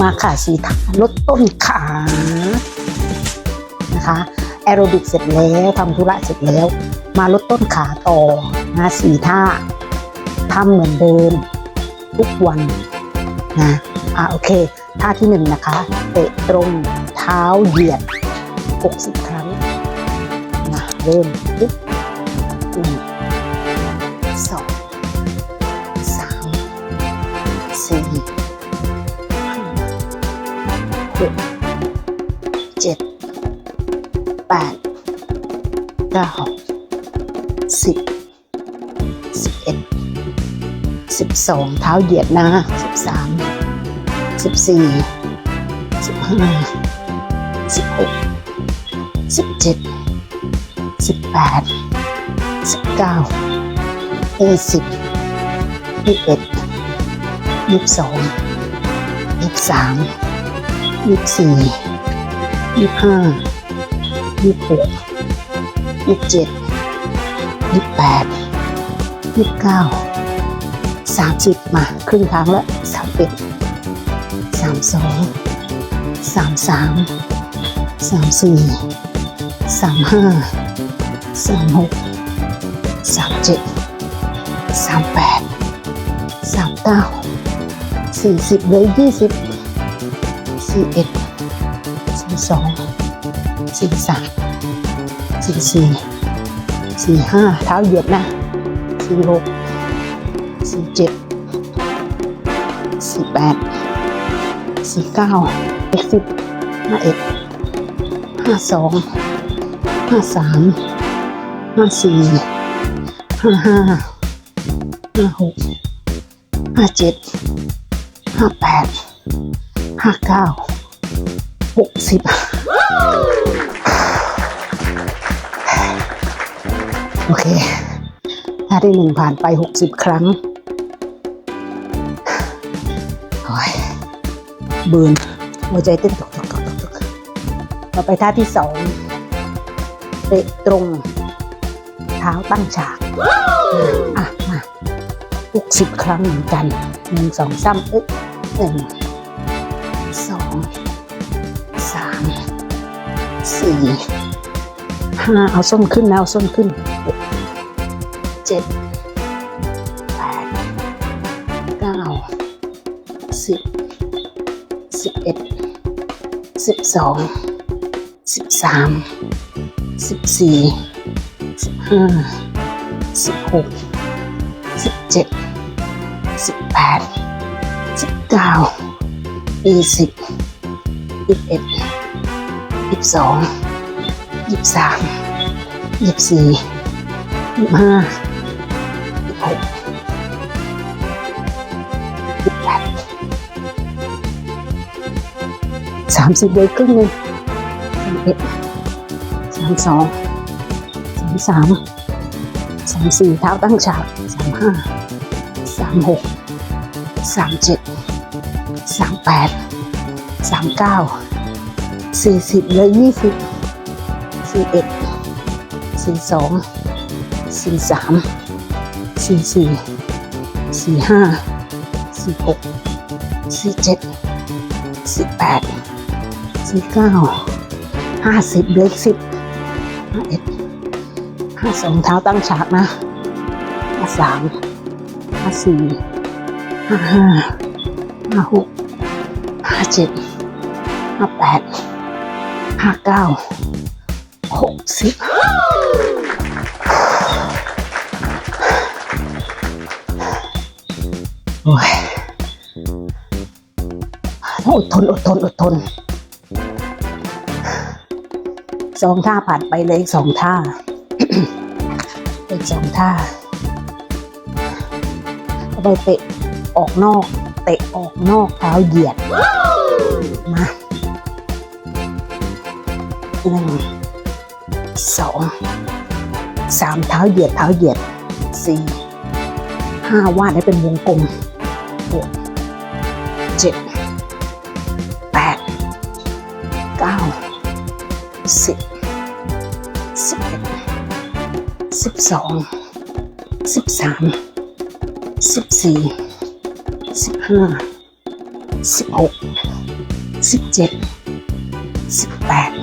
มาค่ะสีทาลดต้นขานะคะแอโรบิกเสร็จแล้วทำธุระเสร็จแล้ว มาลดต้นขาต่อนะสีท่าทำเหมือนเดิมทุกวันนะอะโอเค ท่าที่หนึ่งนะคะเตะตรงเท้าเหยียด 60 ครั้งนะเริ่มปุ๊บหนึ่ เจ็ดแปดเก้าสิบสิบเอ็ดสิบสองเท้าเหยียดนะสิบสามสิบสี่สิบห้าสิบหกสิบเจ็ดสิบแปดสิบเก้ายี่สิบยี่สิบเอ็ดยี่สิบสองยี่สิบสามยี่สิบสี่ ยี่ห้ายี่หกยี่เจ็ดยี่แปดยี่เก้าสามสิบมาครึ่งทางแล้วสามเอ็ดสามสองสามสามสามสี่สามห้าสามหกสามเจ็ดสามแปดสามเก้าสี่สิบเลยยี่สิบสี่เอ็ด สี่สองสี่สามสี่สี่สี่ห้าเท้าเหยียดนะสี่หกสี่เจ็ดสี่แปดสี่เก้าเอ็ดสิบห้าเอ็ดห้าสองห้าสามห้าสี่ห้าห้าห้าหกห้าเจ็ดห้าแปดห้าเก้า หกสิบโอเคถ้าได้หนึ่งผ่านไปหกสิบครั้งโอ้ยเบืนหัวใจเต้นตกตกตกตกตกเราไปท่าที่สองเตะตรง เท้าตั้งฉาก อะ มาหกสิบครั้งเหมือนกันหนึ่งสองสามเอ้ยหนึ่ง สี่ห้าเอาส้นขึ้นนะเอาส้นขึ้นหกเจ็ดแปดเก้าสิบสิบเอ็ดสิบสองสิบสามสิบสี่สิบห้าสิบหกสิบเจ็ดสิบแปดสิบเก้ายี่สิบยี่สิบเอ็ด ยี่สิบสองยี่สิบสามยี่สิบสี่ยี่สิบห้ายี่สิบหกยี่สิบแปดสามสิบเลยครึ่งหนึ่งสามเอ็ดสามสองสามสามสามสี่เท้าตั้งฉากสามห้าสามหกสามเจ็ดสามแปดสามเก้า สี่สิบเลยยี่สิบสี่เอ็ดสี่สองสี่สามสี่สี่สี่ห้าสี่หกสี่เจ็ดสี่แปดสี่เก้าห้าสิบเลขสิบห้าเอ็ดห้าสองเท้าตั้งฉากนะห้าสามห้าสี่ห้าห้าห้าหกห้าเจ็ดห้าแปด ห้าเก้าหกสิบโอ้ยต้องอดทนอดทนอดทนสองท่าผ่านไปเลยอีกสองท่าอีกสองท่าเอาไปเตะออกนอก เตะออกนอกเท้าเหยียด มา หนึ่งสองสามเท้าเหยียดเท้าเหยียดสี่ห้าวาดให้เป็นวงกลมหกเจ็ดแปดเก้าสิบสิบเอ็ดสิบสองสิบสามสิบสี่สิบห้าสิบหกสิบเจ็ดสิบแปด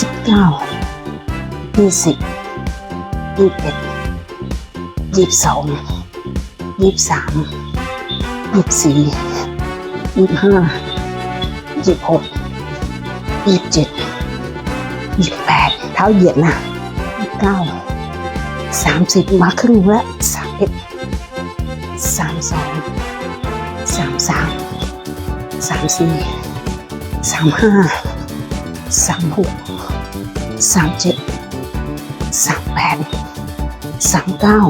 สิบเก้ายี่สิบยี่สิบเอ็ดยี่สิบสองยี่สิบสามยี่สิบสี่ยี่สิบห้ายี่สิบหกยี่สิบเจ็ดยี่สิบแปดเท้าเหยียดนะยี่สิบเก้าสามสิบมาครึ่งแล้วสามเอ็ดสามสองสามสามสามสี่สามห้า สามหกสามเจ็ดสามแปดสามเก้า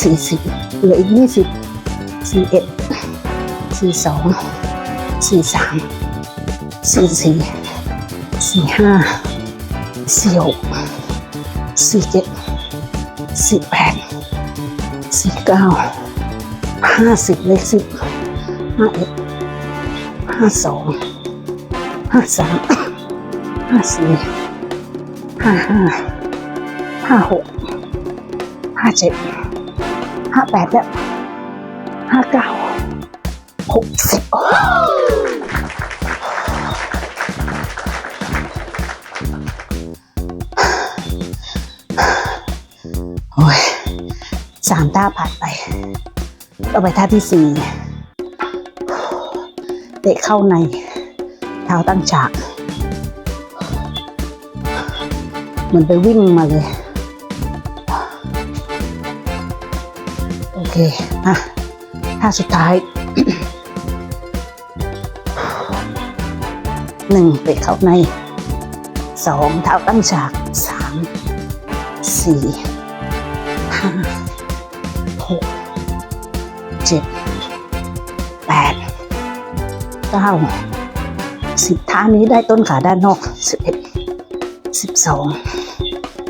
สี่สิบเหลืออีกยี่สิบสี่เอ็ดสี่สองสี่สามสี่สี่สี่ห้าสี่หกสี่เจ็ดสี่แปดสี่เก้าห้าสิบเลขสิบห้าเอ็ดห้าสองห้าสาม ห้าสี่ห้าห้าห้าหกห้าเจ็ดห้าแปดแล้วห้าเก้าหกสิบโอ้ยสามท่าผ่านไปต่อไปท่าที่สี่เตะเข้าใน เท้าตั้งฉาก มือนไปวิ่งมาเลย โอเคอะท่าสุดท้ายหนึ่งเตะเข้าในสองเท้าตั้งฉากสามสี่ห้าหกเจ็ดแปดเก้าสิบท่านี้ได้ต้นขาด้านนอกสิบเอ็ดสิบสอง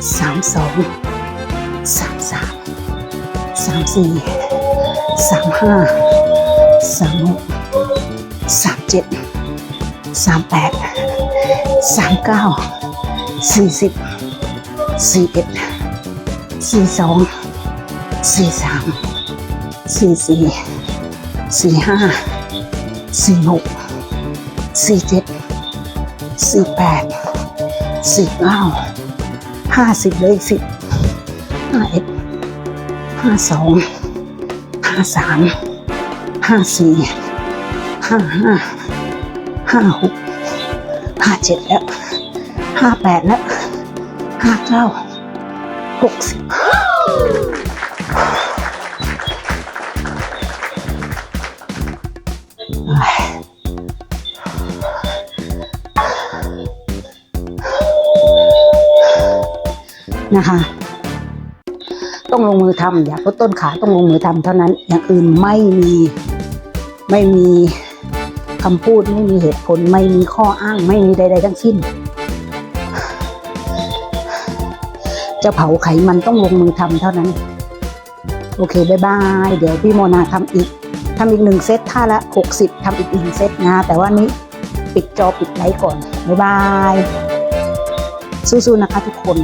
สามสองสามสามสามสี่สามห้าสามหกสามเจ็ดสามแปดสามเก้าสี่สิบสี่เอ็ดสี่สองสี่สามสี่สี่สี่ห้าสี่หกสี่เจ็ดสี่แปดสี่เก้า ห้าสิบเลยสิบห้าเอ็ดห้าสองห้าสามห้าสี่ห้าห้าห้าหกห้าเจ็ดแล้วห้าแปดแล้วห้าเก้าหกสิบ นะคะ ต้องลงมือทำอย่าพราะต้นขาต้องลงมือทำเท่านั้น อย่างอื่นไม่มีไม่มีคำพูดไม่มีเหตุผลไม่มีข้ออ้างไม่มีใด ๆ ทั้งสิ้น จะเผาไขมันต้องลงมือทำเท่านั้น โอเคบายบาย เดี๋ยวพี่โมนาทำอีกทำอีกหนึ่งเซตท่าละหกสิบทำอีกหนึ่งเซตนะ แต่ว่านี้ปิดจอปิดไลท์ก่อนบายบาย สู้ๆนะคะทุกคน